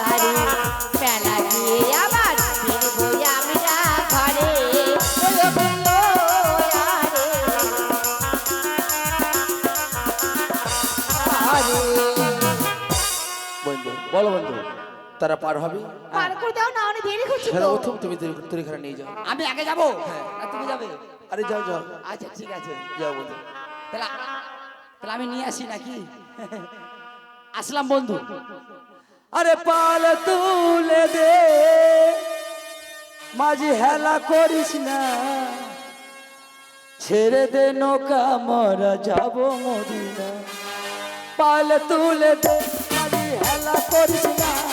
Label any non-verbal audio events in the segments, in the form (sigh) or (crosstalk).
তাড়াতাড়ি মেলা গিয়ে আবার ফিরবো আমরা ঘরে। ওগো বলো আরে। আরে বন্ধু বলো বন্ধু তারা পার হবে? পার করে দাও না অনেক দেরি হচ্ছে হ্যাঁ তো। প্রথম তুমি তরিখানা নিয়ে যাও। আমি আগে যাব? আর তুমি যাবে? আরে যাও যাও। আচ্ছা ঠিক আছে। যাও বন্ধু। তাহলে তাহলে আমি নিয়ে আসি নাকি? আসলাম বন্ধু। আরে পাল তুলে দে। মাঝি হেলা করিস না। ছেড়ে দে নৌকা, মরা যাব মদিনা। পাল তুলে দে, মাঝি হেলা করিস না।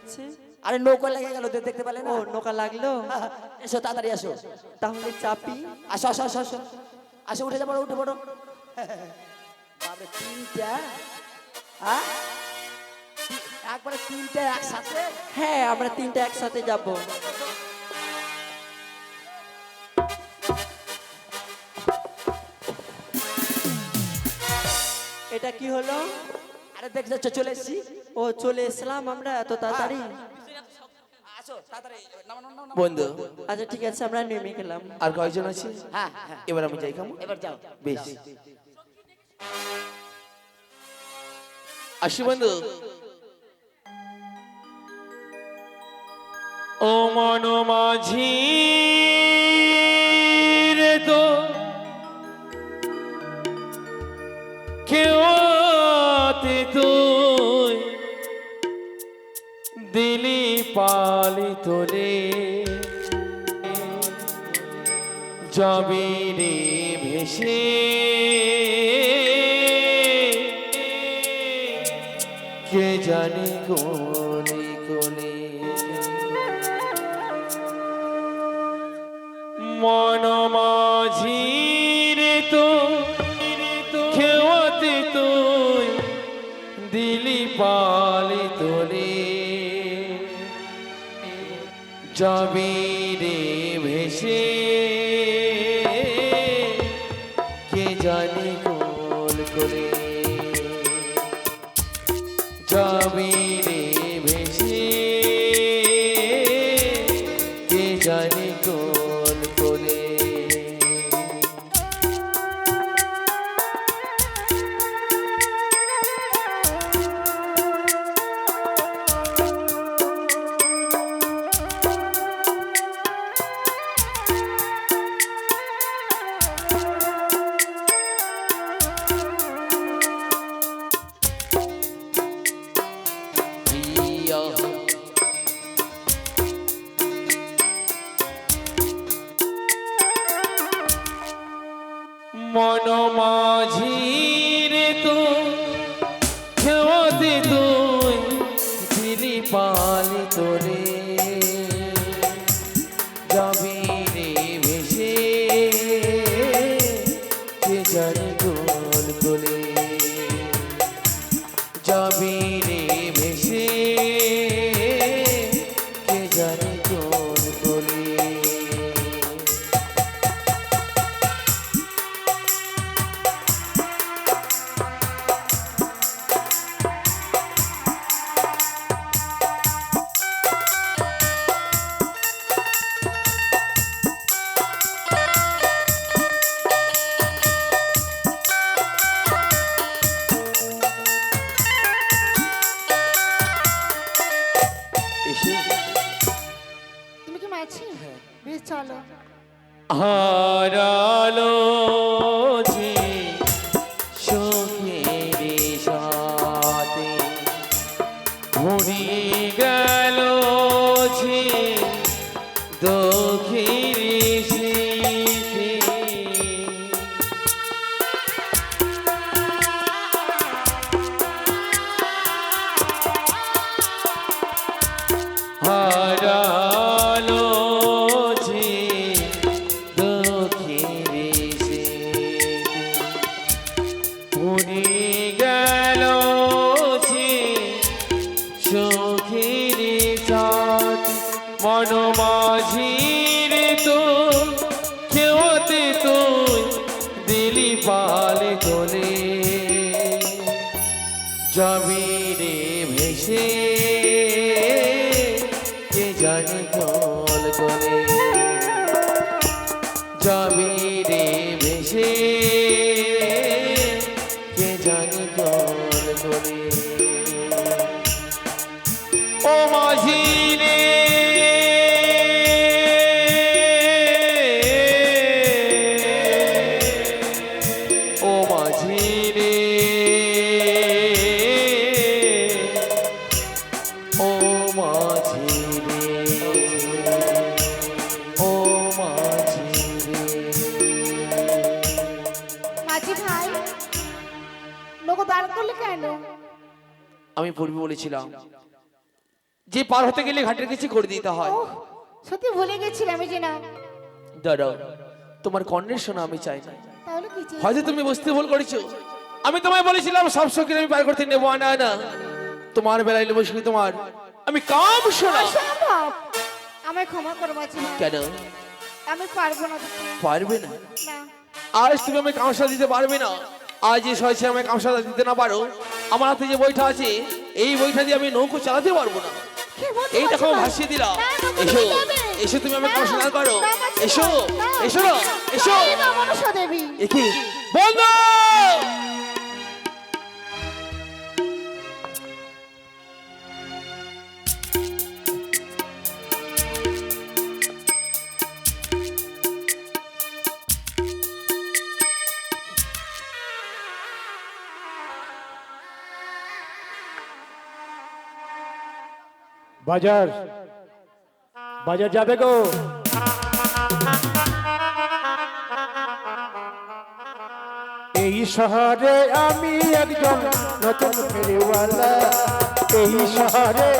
হচ্ছে? আরে নৌকা লেগে গেল দেখতে পেলে না? ও নৌকা লাগল? (laughs) এসো তাড়াতাড়ি আসো। তাহলে চাপি। আসো আসো আসো আসো। আসো উঠে যাব উঠে পড়ো। বাপরে তিনটা? হ্যাঁ? একবারে তিনটা একসাথে? হ্যাঁ আমরা তিনটা একসাথে যাব। এটা কি হলো? আরে দেখতে যাচ্ছ চলে এসছি। ও চলে এসলাম আমরা এত তাড়াতাড়ি। বন্ধু। আচ্ছা ঠিক আছে আমরা নেমে গেলাম। আর কয়েকজন আছে? হ্যাঁ হ্যাঁ এবার আমি যাই কেমন? এবার যাও। বেশ। আসি বন্ধু। ও মন মাঝি রে তো কেওতে দিলি পালি তোলে যাবি রে ভেসে কে জানি কোনে কোনে। মন মাঝির যাবি রে ভেসে যাচ্ছি বেশ চলো। হারালো যে সাথে গেল যে দক্ষিণ হারা আমি পূর্বে বলেছিলাম যে পার হতে গেলে ঘাটের কিছু করে দিতে হয়। সত্যি ভুলে গেছিলাম আমি যে না। দাঁড়াও তোমার কর্ণের শোনা আমি চাই না। তাহলে কি চেয়ে হয়তো তুমি বুঝতে ভুল করেছ। আমি তোমায় বলেছিলাম সব শখের আমি পার করতে নেব না না তোমার বেলায় নেব শুধু তোমার। আমি কাম শোনা আমায় ক্ষমা করো কেন? আমি পারব না পারবে না? আজ তুমি আমি কামসা দিতে পারবে না। আজ যে সহজে আমি কামসা দিতে না পারো আমার হাতে যে বইটা আছে এই বইটা দিয়ে আমি নৌকো চালাতে পারব না। এই দেখো ভাসিয়ে দিলাম। না, এসো এসো তুমি আমাকে না, করো। না, এসো এসো এসো। দেবী। বন্ধ বাজার। বাজার যাবে গো। এই শহরে আমি একজন নতুন ফেরিওয়ালা। এই শহরে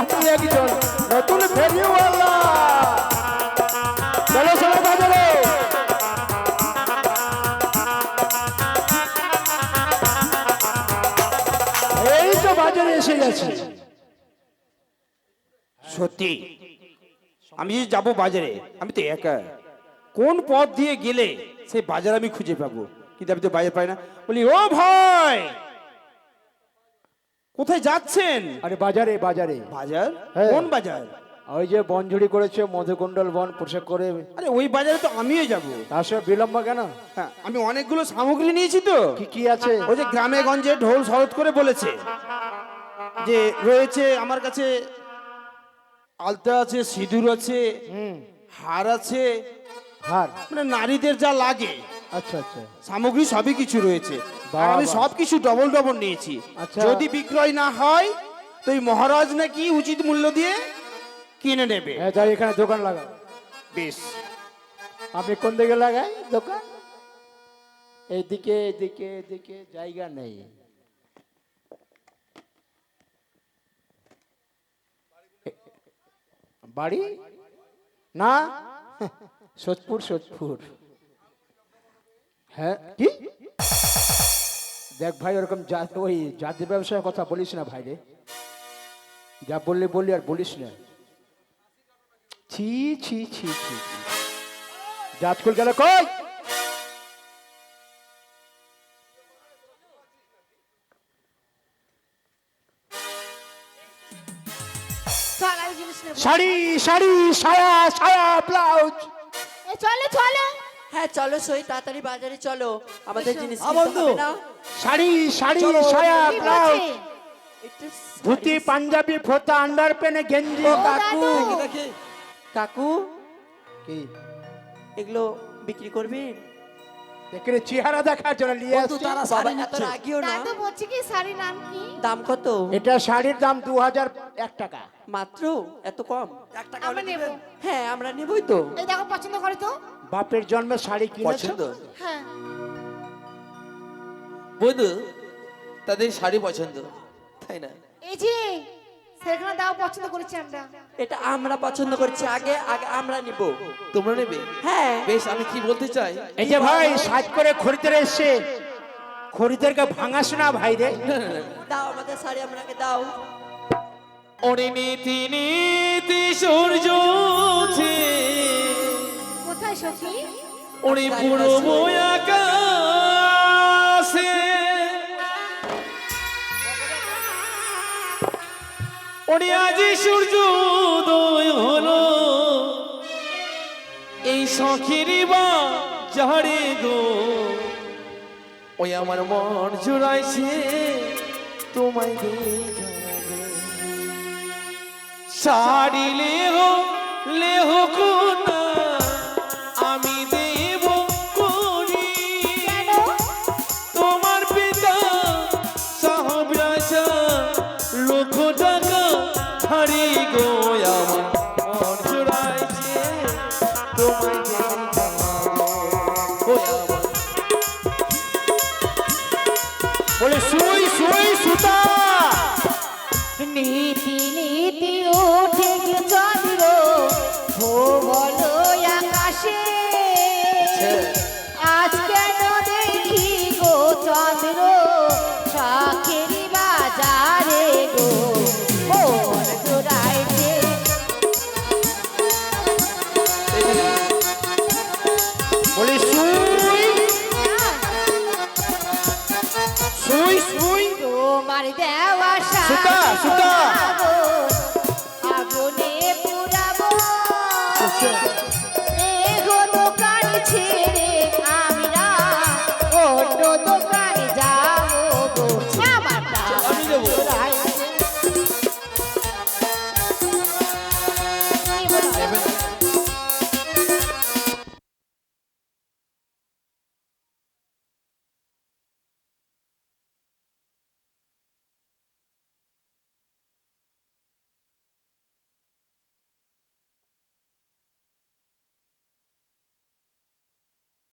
আমি একজন নতুন ফেরিওয়ালা। চলো চলো বাজারে এই তো বাজারে এসে গেছে। সত্যি। আমি যে যাব বাজারে আমি তো একা। কোন পথ দিয়ে গেলে সেই বাজার আমি খুঁজে পাবো? কিন্তু আমি তো বাজার পাই না। বলি ও ভাই! কোথায় যাচ্ছেন? আরে বাজারে বাজারে। বাজার? হ্যাঁ। কোন বাজার? ওই যে বনঝুড়ি করেছে মধুকুণ্ডল বন পোশাক করে। আরে ওই বাজারে তো আমিও যাব। তার সঙ্গে বিলম্ব কেন? হ্যাঁ আমি অনেকগুলো সামগ্রী নিয়েছি তো। কি কি আছে? ওই যে গ্রামে গঞ্জে ঢোল শরৎ করে বলেছে যে রয়েছে আমার কাছে আলতা আছে সিঁদুর আছে হার আছে হার। মানে নারীদের যা লাগে। আচ্ছা আচ্ছা। সামগ্রী সবই কিছু রয়েছে। আর আমি। সব কিছু ডবল ডবল নিয়েছি। আচ্ছা। যদি বিক্রয় না হয় তো এই মহারাজ নাকি উচিত মূল্য দিয়ে কিনে নেবে। হ্যাঁ তাই এখানে দোকান লাগাও। বেশ। আপনি কোন দিকে লাগাই? দোকান? এইদিকে এদিকে এদিকে জায়গা নেই। বাড়ি? না? সোদপুর সোদপুর হ্যাঁ কি? দেখ ভাই, ওরকম জাত ওই জাতি ব্যবসার কথা বলিস না ভাই রে। যা বললি বললি আর বলিস না। ছি ছি ছি ছি ছি। জাতকুল গেল শাড়ি শাড়ি সায়া সায়া ব্লাউজ। এ চলো চলো। হ্যাঁ চলো সই তাড়াতাড়ি বাজারে চলো। আমাদের জিনিস বন্ধু। হবে না। শাড়ি শাড়ি সায়া ব্লাউজ। ধুতি পাঞ্জাবি ফোতা আন্ডার পেনে গেঞ্জি কাকু। দেখি কাকু কি? এগুলো বিক্রি করবেন এখানে চেহারা দেখার জন্য নিয়ে আসছি। তারা শাড়ি এত রাগিও না। দাদু বলছি কি শাড়ির নাম কি? দাম কত? এটা শাড়ির দাম দু হাজার এক টাকা। মাত্র? এত কম? এক টাকা আমরা হলে নেব। দিবেন? হ্যাঁ আমরা নেবই তো। এই দেখো পছন্দ করে তো। বাপের জন্মে শাড়ি কিনেছো? পছন্দ? হ্যাঁ। বন্ধু তাদের শাড়ি পছন্দ তাই না? এই যে সেখানে দাও পছন্দ করেছি আমরা। এটা আমরা পছন্দ করছি। আগে আগে আমরা নিব। তোমরা নেবে? হ্যাঁ। বেশ আমি কি বলতে চাই? এই যে ভাই সাজ করে খরিদের এসছে। খরিদেরকে ভাঙাস না ভাই রে। দাও আমাদের শাড়ি আমরাকে দাও। ওরে নীতি নীতি সূর্য উঠে। কোথায় সখী? ওরে পুরো আকাশে। ওরে আজি সূর্য সখীরি বা ঝাড়ে গো। ওই আমার মন জুড়াইছে তোমায় সারি লেহ লেহ কো সুই সুই সুই তোমার দেওয়া সুতা সুতা।